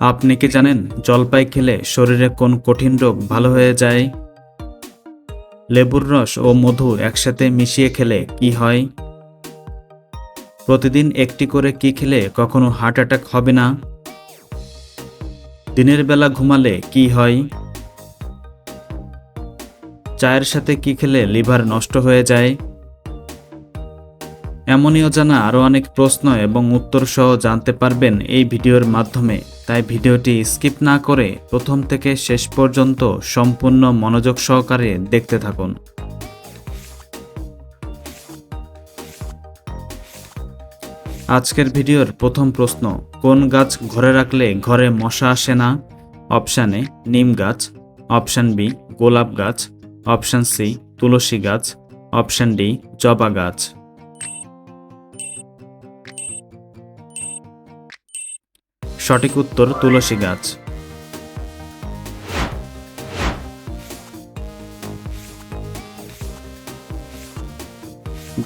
আপনি কি জানেন জলপাই খেলে শরীরে কোন কঠিন রোগ ভালো হয়ে যায়? লেবুর রস ও মধু একসাথে মিশিয়ে খেলে কি হয়? প্রতিদিন একটি করে কি খেলে কখনো হার্ট অ্যাটাক হবে না? দিনের বেলা ঘুমালে কি হয়? চায়ের সাথে কি খেলে লিভার নষ্ট হয়ে যায়? এমনই অজানা আরও অনেক প্রশ্ন এবং উত্তর সহ জানতে পারবেন এই ভিডিওর মাধ্যমে। তাই ভিডিওটি স্কিপ না করে প্রথম থেকে শেষ পর্যন্ত সম্পূর্ণ মনোযোগ সহকারে দেখতে থাকুন। আজকের ভিডিওর প্রথম প্রশ্ন, কোন গাছ ঘরে রাখলে ঘরে মশা আসে না? অপশান এ, নিম গাছ। অপশান বি, গোলাপ গাছ। অপশান সি, তুলসী গাছ। অপশান ডি, জবা গাছ। সঠিক উত্তর তুলসী গাছ।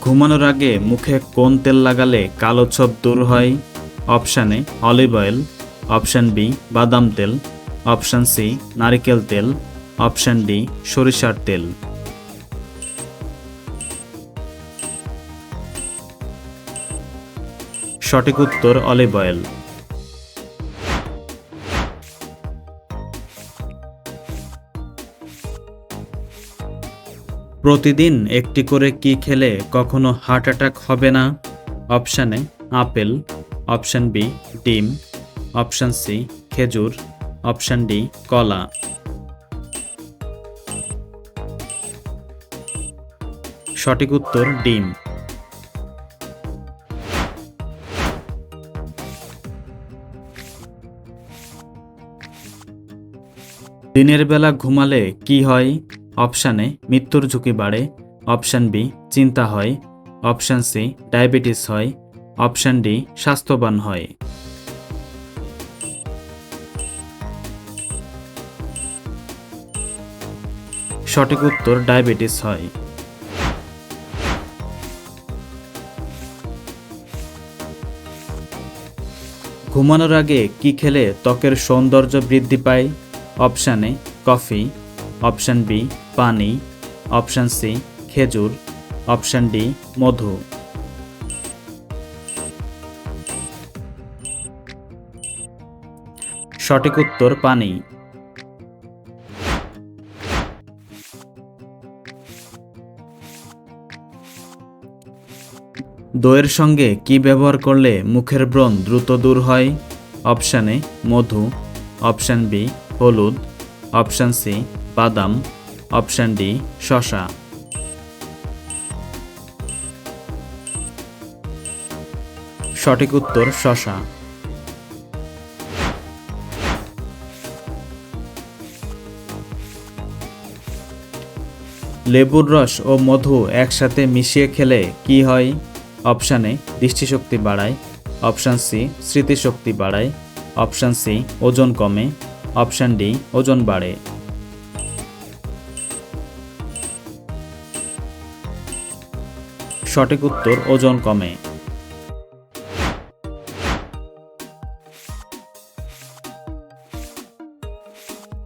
ঘুমানোর আগে মুখে কোন তেল লাগালে কালো ছোপ দূর হয়? অপশানে অলিভ অয়েল। অপশান বি, বাদাম তেল। অপশান সি, নারিকেল তেল। অপশান ডি, সরিষার তেল। সঠিক উত্তর অলিভ অয়েল। প্রতিদিন একটি করে কি খেলে কখনো হার্ট অ্যাটাক হবে না? Option A, apple, option B, ডিম, অপশান সি, খেজুর, অপশান ডি, কলা। সঠিক উত্তর, ডিম। দিনের বেলা ঘুমালে কি হয়? অপশানে মৃত্যুর ঝুঁকি বাড়ে, অপশান বি চিন্তা হয়, অপশান সি ডায়াবেটিস হয়, অপশান ডি স্বাস্থ্যবান হয়। সঠিক উত্তর ডায়াবেটিস হয়। ঘুমানোর আগে কি খেলে ত্বকের সৌন্দর্য বৃদ্ধি পায়? অপশান কফি, অপশান বি পানি, অপশান সি, খেজুর, অপশান ডি, মধু। সঠিক উত্তর পানি। দইয়ের সঙ্গে কি ব্যবহার করলে মুখের ব্রণ দ্রুত দূর হয়? অপশান মধু। অপশান বি, হলুদ। অপশান সি, বাদাম। অপশান ডি শশা সঠিক উত্তর শশা লেবুর রস ও মধু একসাথে মিশিয়ে খেলে কি হয়? অপশান এ দৃষ্টিশক্তি বাড়ায়। অপশান সি স্মৃতিশক্তি বাড়ায়। অপশান সি ওজন কমে। অপশান ডি ওজন বাড়ে। সঠিক উত্তর ওজন কমে।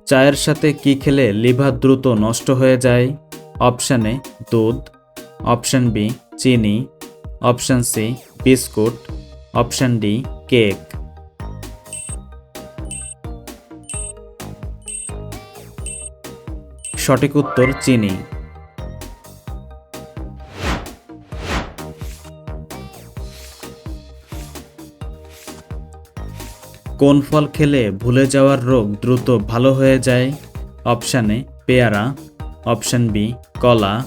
চায়ের সাথে কি খেলে লিভার দ্রুত নষ্ট হয়ে যায়? অপশান দুধ। অপশান বি, চিনি। Option C, biscuit. Option D, cake. সঠিক উত্তর চিনি। কোন ফল খেলে ভুলে যাওয়ার রোগ দ্রুত ভালো হয়ে যায়? অপশান এ, পেয়ারা। অপশান বি, কলা।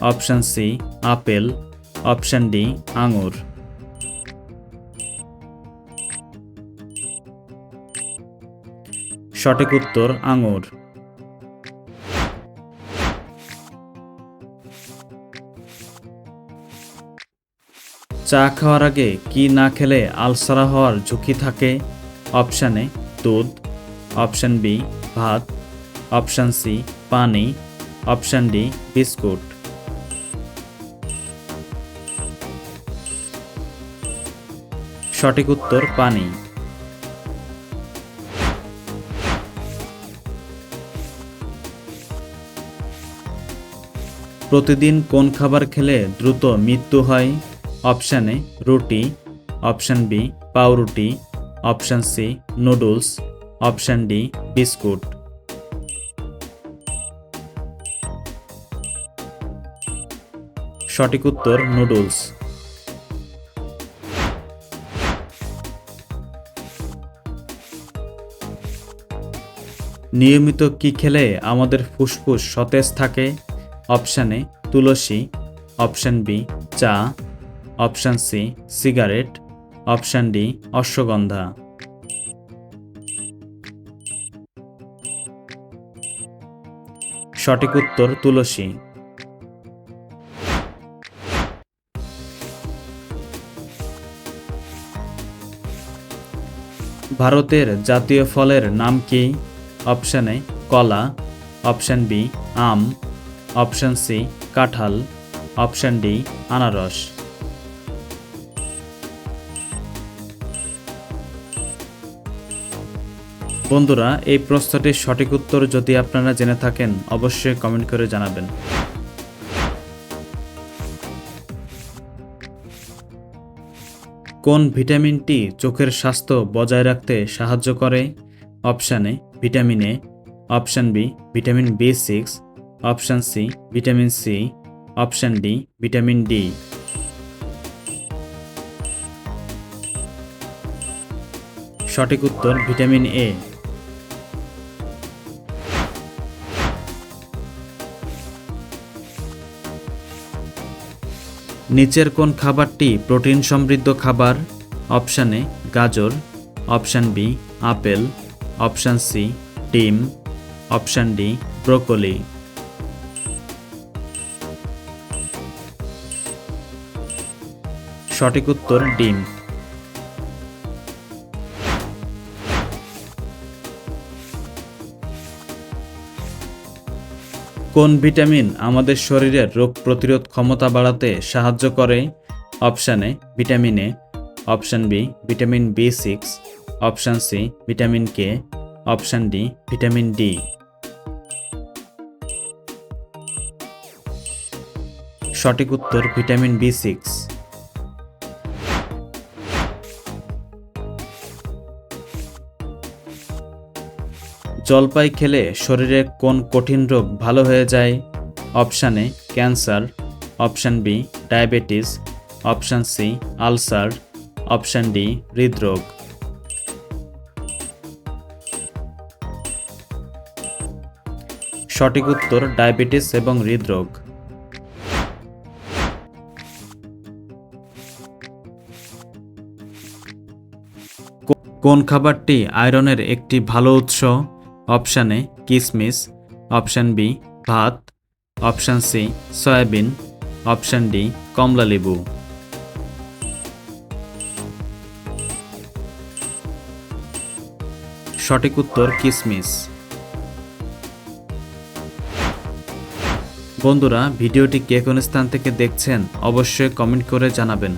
Option C, apple. Option D, আঙুর। সঠিক উত্তর, আঙুর। চা খাওয়ার আগে কি না খেলে আলসারা হওয়ার ঝুঁকি থাকে? অপশান এ দুধ, অপশান বি ভাত, অপশান সি পানি, অপশান ডি বিস্কুট। সঠিক উত্তর পানি। প্রতিদিন কোন খাবার খেলে দ্রুত মৃত্যু হয়? অপশানে রুটি, অপশান বি পাউরুটি option C, noodles, option D, biscuit. সঠিক উত্তর, নুডলস। নিয়মিত কি খেলে আমাদের ফুসফুস সতেজ থাকে? অপশান এ, তুলসী, অপশান বি, চা, option C, cigarette option D, ashwagandha. সঠিক উত্তর, তুলসী। ভারতের জাতীয় ফলের নাম কি? অপশান এ, কলা। অপশান বি, আম। অপশান সি, কাঁঠাল। অপশান ডি, আনারস। বন্ধুরা, এই প্রশ্নটির সঠিক উত্তর যদি আপনারা জেনে থাকেন, অবশ্যই কমেন্ট করে জানাবেন। কোন ভিটামিনটি চোখের স্বাস্থ্য বজায় রাখতে সাহায্য করে? Option vitamin A. Option B, vitamin B six. Option C, vitamin C. Option D, vitamin D. সঠিক উত্তর ভিটামিন এ। নিচের কোন খাবারটি প্রোটিন সমৃদ্ধ খাবার? অপশান এ, গাজর। Option B, apple. Option C, ডিম। Option D, broccoli. সঠিক উত্তর ডিম। কোন ভিটামিন আমাদের শরীরের রোগ প্রতিরোধ ক্ষমতা বাড়াতে সাহায্য করে? Option A vitamin A. Option B, vitamin B six. Option C, vitamin K. Option D, vitamin D. সঠিক উত্তর ভিটামিন বি সিক্স। জলপাই খেলে শরীরে কোন কঠিন রোগ ভালো হয়ে যায়? Option A, cancer. Option B, diabetes. Option C, ulcer. Option D, হৃদরোগ। সঠিক উত্তর, ডায়াবেটিস এবং হৃদরোগ। কোন খাবারটি আয়রনের একটি ভালো উৎস? অপশান এ কিসমিস, অপশান বি ভাত, option C soybean, option D কমলালেবু সঠিক উত্তর কিসমিস। বন্ধুরা, ভিডিওটি কে কোন স্থান থেকে দেখছেন, অবশ্যই কমেন্ট করে জানাবেন।